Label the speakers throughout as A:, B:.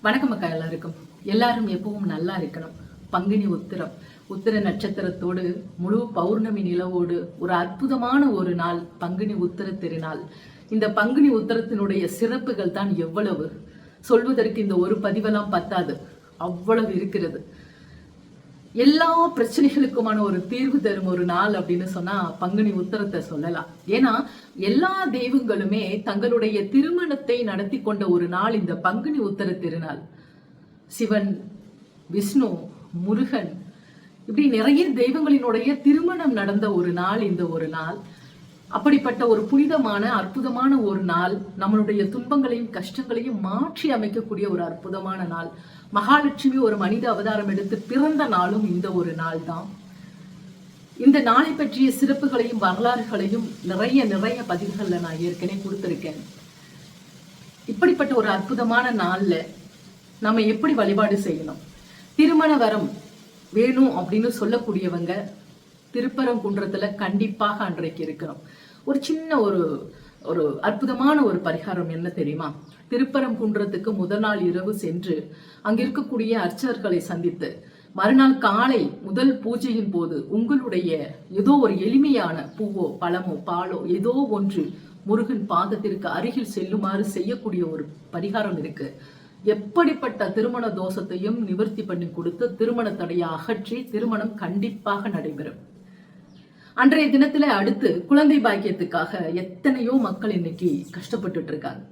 A: வணக்கம் அக்கா எல்லாருக்கும். எல்லாரும் எப்பவும் நல்லா இருக்கணும். பங்குனி உத்திரம் உத்திர நட்சத்திரத்தோடு முழு பௌர்ணமி நிலவோடு ஒரு அற்புதமான ஒரு நாள் பங்குனி உத்திர திருநாள். இந்த பங்குனி உத்திரத்தினுடைய சிறப்புகள் தான் எவ்வளவு? சொல்வதற்கு இந்த ஒரு பதிவெல்லாம் பத்தாது. அவ்வளவு இருக்கிறது. எல்லா பிரச்சனைகளுக்குமான ஒரு தீர்வு தரும் ஒரு நாள் அப்படின்னு சொன்னா பங்குனி உத்தரத்தை சொல்லலாம். ஏன்னா எல்லா தெய்வங்களுமே தங்களுடைய திருமணத்தை நடத்தி கொண்ட ஒரு நாள் இந்த பங்குனி உத்தர திருநாள். சிவன் விஷ்ணு முருகன் இப்படி நிறைய தெய்வங்களினுடைய திருமணம் நடந்த ஒரு நாள் இந்த ஒரு நாள். அப்படிப்பட்ட ஒரு புனிதமான அற்புதமான ஒரு நாள். நம்மளுடைய துன்பங்களையும் கஷ்டங்களையும் மாற்றி அமைக்கக்கூடிய ஒரு அற்புதமான நாள். மகாலட்சுமி ஒரு மனித அவதாரம் எடுத்து பிறந்த நாளும் இந்த ஒரு நாள் தான் இந்த நாளை பற்றிய சிறப்புகளையும் வரலாறுகளையும் நிறைய நிறைய பதிவுகளில் நான் ஏற்கனவே கொடுத்துருக்கேன். இப்படிப்பட்ட ஒரு அற்புதமான நாளில் நம்ம எப்படி வழிபாடு செய்யணும்? திருமண வரம் வேணும் அப்படின்னு சொல்லக்கூடியவங்க திருப்பரங்குன்றத்தில் கண்டிப்பாக அன்றைக்கு இருக்கிறோம். ஒரு சின்ன ஒரு ஒரு அற்புதமான ஒரு பரிகாரம் என்ன தெரியுமா? திருப்பரங்குன்றத்துக்கு முதல் நாள் இரவு சென்று அங்கிருக்கக்கூடிய அர்ச்சகர்களை சந்தித்து மறுநாள் காலை முதல் பூஜையின் போது உங்களுடைய ஏதோ ஒரு எளிமையான பூவோ பழமோ பாலோ ஏதோ ஒன்று முருகன் பாதத்திற்கு அருகில் செல்லுமாறு செய்யக்கூடிய ஒரு பரிகாரம் இருக்கு. எப்படிப்பட்ட திருமண தோஷத்தையும் நிவர்த்தி பண்ணி கொடுத்து திருமண தடையை அகற்றி திருமணம் கண்டிப்பாக நடைபெறும். அன்றைய தினத்துல அடுத்து குழந்தை பாக்கியத்துக்காக எத்தனையோ மக்கள் இன்னைக்கு கஷ்டப்பட்டுட்டு இருக்காங்க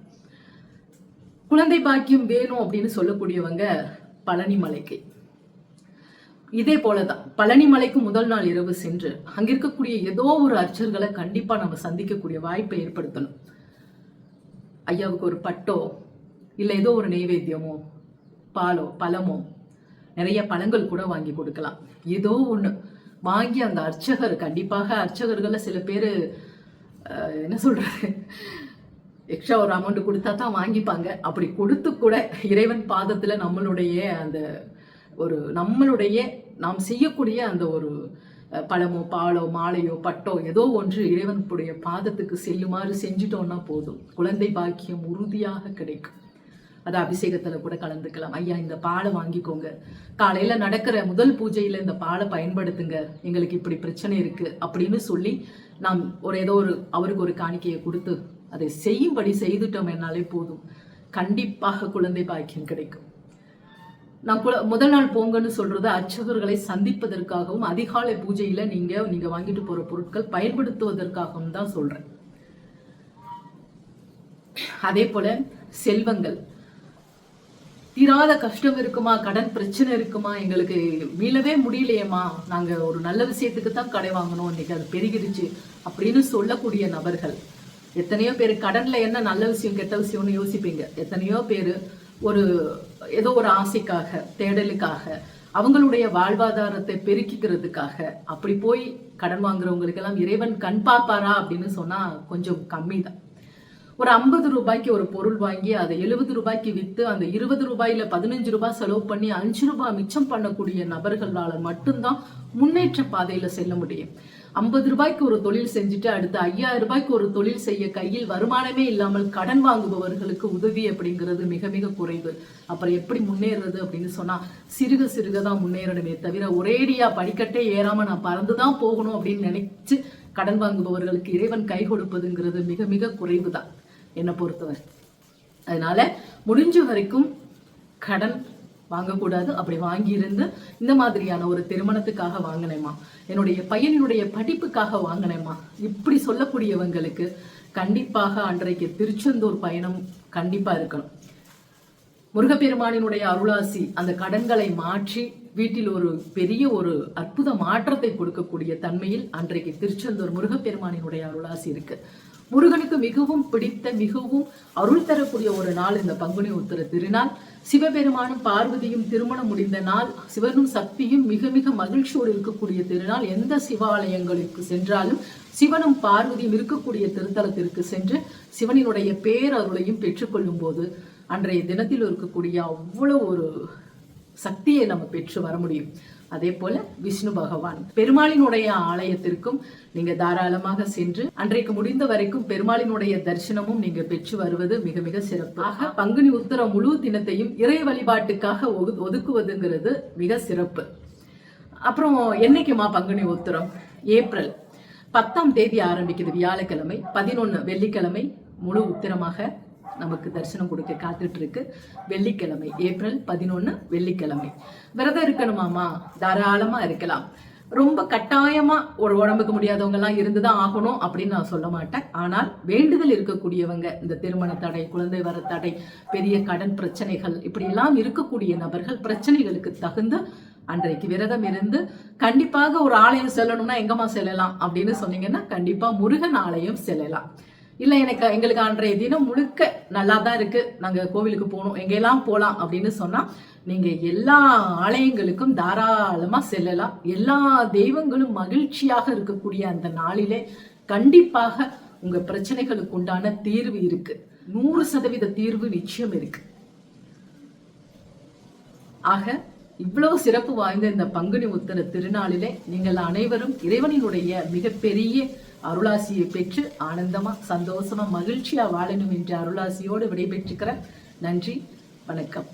A: குழந்தை பாக்கியம் வேணும் அப்படின்னு சொல்லக்கூடியவங்க பழனி மலைக்கு இதே போலதான் பழனி மலைக்கு முதல் நாள் இரவு சென்று அங்க இருக்கக்கூடிய ஏதோ ஒரு அர்ச்சர்களை கண்டிப்பா நம்ம சந்திக்கக்கூடிய வாய்ப்பை ஏற்படுத்தணும். ஐயாவுக்கு ஒரு பட்டோ இல்லை ஏதோ ஒரு நெய்வேத்தியமோ பாலோ பழமோ நிறைய பழங்கள் கூட வாங்கி கொடுக்கலாம். ஏதோ ஒன்று வாங்கி அந்த அர்ச்சகர் கண்டிப்பாக அர்ச்சகர்களில் சில பேர் என்ன சொல்கிறது எக்ஸ்ட்ரா ஒரு அமௌண்ட் கொடுத்தா தான் வாங்கிப்பாங்க. அப்படி கொடுத்து கூட இறைவன் பாதத்தில் நம்மளுடைய அந்த ஒரு நம்மளுடைய நாம் செய்யக்கூடிய அந்த ஒரு பழமோ பாலோ மாலையோ பட்டோ ஏதோ ஒன்று இறைவனுடைய பாதத்துக்கு செல்லுமாறு செஞ்சிட்டோம்னா போதும். குழந்தை பாக்கியம் உறுதியாக கிடைக்கும். அது அபிஷேகத்துல கூட கலந்துக்கலாம். ஐயா இந்த பாலை வாங்கிக்கோங்க. காலையில நடக்கிற முதல் பூஜையில இந்த பாலை பயன்படுத்துங்க. எங்களுக்கு இப்படி பிரச்சனை இருக்கு அப்படின்னு சொல்லி நாம் ஒரு ஏதோ ஒரு அவருக்கு ஒரு காணிக்கையை கொடுத்து அதை செய்யும்படி செய்துட்டோம் என்னாலே போதும். கண்டிப்பாக குழந்தை பாக்கியம் கிடைக்கும். நான் குல முதல் நாள் போங்கன்னு சொல்றது அர்ச்சகர்களை சந்திப்பதற்காகவும் அதிகாலை பூஜையில நீங்க நீங்க வாங்கிட்டு போற பொருட்கள் பயன்படுத்துவதற்காகவும் தான் சொல்றேன். அதே போல செல்வங்கள். தீராத கஷ்டம் இருக்குமா? கடன் பிரச்சனை இருக்குமா? எங்களுக்கு மீளவே முடியலையேம்மா. நாங்கள் ஒரு நல்ல விஷயத்துக்கு தான் கடை வாங்கணும். இன்னைக்கு அது பெருகிடுச்சு அப்படின்னு சொல்லக்கூடிய நபர்கள். எத்தனையோ பேர் கடனில் என்ன நல்ல விஷயம் கெட்ட விஷயம்னு யோசிப்பீங்க. எத்தனையோ பேர் ஒரு ஏதோ ஒரு ஆசைக்காக தேடலுக்காக அவங்களுடைய வாழ்வாதாரத்தை பெருக்கிக்கிறதுக்காக அப்படி போய் கடன் வாங்குறவங்களுக்கெல்லாம் இறைவன் கண் பார்ப்பாரா அப்படின்னு சொன்னால் கொஞ்சம் கம்மி தான் ஒரு ஐம்பது ரூபாய்க்கு ஒரு பொருள் வாங்கி அதை எழுபது ரூபாய்க்கு விற்று அந்த இருபது ரூபாயில் பதினஞ்சு ரூபாய் செலவு பண்ணி அஞ்சு ரூபாய் மிச்சம் பண்ணக்கூடிய நபர்களால் மட்டும்தான் முன்னேற்ற பாதையில் செல்ல முடியும். ஐம்பது ரூபாய்க்கு ஒரு தொழில் செஞ்சுட்டு அடுத்து ஐயாயிரம் ரூபாய்க்கு ஒரு தொழில் செய்ய கையில் வருமானமே இல்லாமல் கடன் வாங்குபவர்களுக்கு உதவி அப்படிங்கிறது மிக மிக குறைவு. அப்புறம் எப்படி முன்னேறது அப்படின்னு சொன்னா சிறுக சிறுக தான் முன்னேறணுமே தவிர ஒரேடியா படிக்கட்டே ஏறாம நான் பறந்துதான் போகணும் அப்படின்னு நினைச்சு கடன் வாங்குபவர்களுக்கு இறைவன் கை கொடுப்பதுங்கிறது மிக மிக குறைவு தான் என்னை பொறுத்தவரை. அதனால முடிஞ்ச வரைக்கும் கடன் வாங்கக்கூடாது. அப்படி வாங்கியிருந்து இந்த மாதிரியான ஒரு திருமணத்துக்காக வாங்கினேம்மா. என்னுடைய பையனினுடைய படிப்புக்காக வாங்கினேம்மா. இப்படி சொல்லக்கூடியவங்களுக்கு கண்டிப்பாக அன்றைக்கு திருச்செந்தூர் பயணம் கண்டிப்பா இருக்கணும். முருகப்பெருமானினுடைய அருளாசி அந்த கடன்களை மாற்றி வீட்டில் ஒரு பெரிய ஒரு அற்புத மாற்றத்தை கொடுக்கக்கூடிய தன்மையில் அன்றைக்கு திருச்செந்தூர் முருகப்பெருமானினுடைய அருளாசி இருக்கு. முருகனுக்கு மிகவும் பிடித்த மிகவும் அருள் தரக்கூடிய ஒரு நாள் இந்த பங்குனி உத்தர திருநாள். சிவபெருமானும் பார்வதியும் திருமணம் முடிந்த நாள் சிவனும் சக்தியும் மிக மிக மகிழ்ச்சியோடு இருக்கக்கூடிய திருநாள். எந்த சிவாலயங்களுக்கு சென்றாலும் சிவனும் பார்வதியும் இருக்கக்கூடிய திருத்தலத்திற்கு சென்று சிவனினுடைய பேரருளையும் பெற்றுக்கொள்ளும் போது அன்றைய தினத்தில் இருக்கக்கூடிய அவ்வளவு ஒரு சக்தியை நம்ம பெற்று வர முடியும். அதே போல விஷ்ணு பகவான். பெருமாளினுடைய ஆலயத்திற்கும் நீங்க தாராளமாக சென்று அன்றைக்கு முடிந்த வரைக்கும் பெருமாளினுடைய தரிசனமும் நீங்க பெற்று வருவது மிக மிக சிறப்பாக பங்குனி உத்தர முழு தினத்தையும் இறை வழிபாட்டுக்காக ஒது- ஒதுக்குவதுங்கிறது மிக சிறப்பு. அப்புறம் என்னைக்குமா பங்குனி உத்தரம்? ஏப்ரல். பத்தாம் தேதி ஆரம்பிக்குது வியாழக்கிழமை பதினொன்று வெள்ளிக்கிழமை முழு உத்திரமாக நமக்கு தரிசனம் கொடுக்க காத்துட்டு இருக்கு வெள்ளிக்கிழமை ஏப்ரல் பதினொன்று வெள்ளிக்கிழமை. விரதம் இருக்கணுமாமா தாராளமா இருக்கலாம். ரொம்ப கட்டாயமா ஒரு உடம்புக்கு முடியாதவங்க எல்லாம் இருந்துதான் ஆகணும் அப்படின்னு நான் சொல்ல மாட்டேன். ஆனால் வேண்டுதல் இருக்கக்கூடியவங்க இந்த திருமண தடை குழந்தை வர தடை பெரிய கடன் பிரச்சனைகள் இப்படி எல்லாம் இருக்கக்கூடிய நபர்கள் பிரச்சனைகளுக்கு தகுந்த அன்றைக்கு விரதம் இருந்து கண்டிப்பாக ஒரு ஆலயம் செல்லணும்னா எங்கம்மா செல்லலாம் அப்படின்னு சொன்னீங்கன்னா கண்டிப்பா முருகன் ஆலயம் செல்லலாம். இல்லை எனக்கு எங்களுக்கு அன்றைய தினம் முழுக்க நல்லா தான் இருக்குது நாங்கள் கோவிலுக்கு போகணும். எங்கெல்லாம் போகலாம் அப்படின்னு சொன்னால் நீங்கள் எல்லா ஆலயங்களுக்கும் தாராளமாக செல்லலாம். எல்லா தெய்வங்களும் மகிழ்ச்சியாக இருக்கக்கூடிய அந்த நாளிலே கண்டிப்பாக உங்கள் பிரச்சனைகளுக்கு உண்டான தீர்வு இருக்குது நூறு சதவீத தீர்வு நிச்சயம் இருக்குது ஆக இவ்வளவு சிறப்பு வாய்ந்த இந்த பங்குனி உத்தர திருநாளிலே நீங்கள் அனைவரும் இறைவனினுடைய மிகப்பெரிய அருளாசியை பெற்று ஆனந்தமா சந்தோஷமா மகிழ்ச்சியா வாழணும் என்ற அருளாசியோடு விடைபெற்றுக்கிறேன். நன்றி வணக்கம்.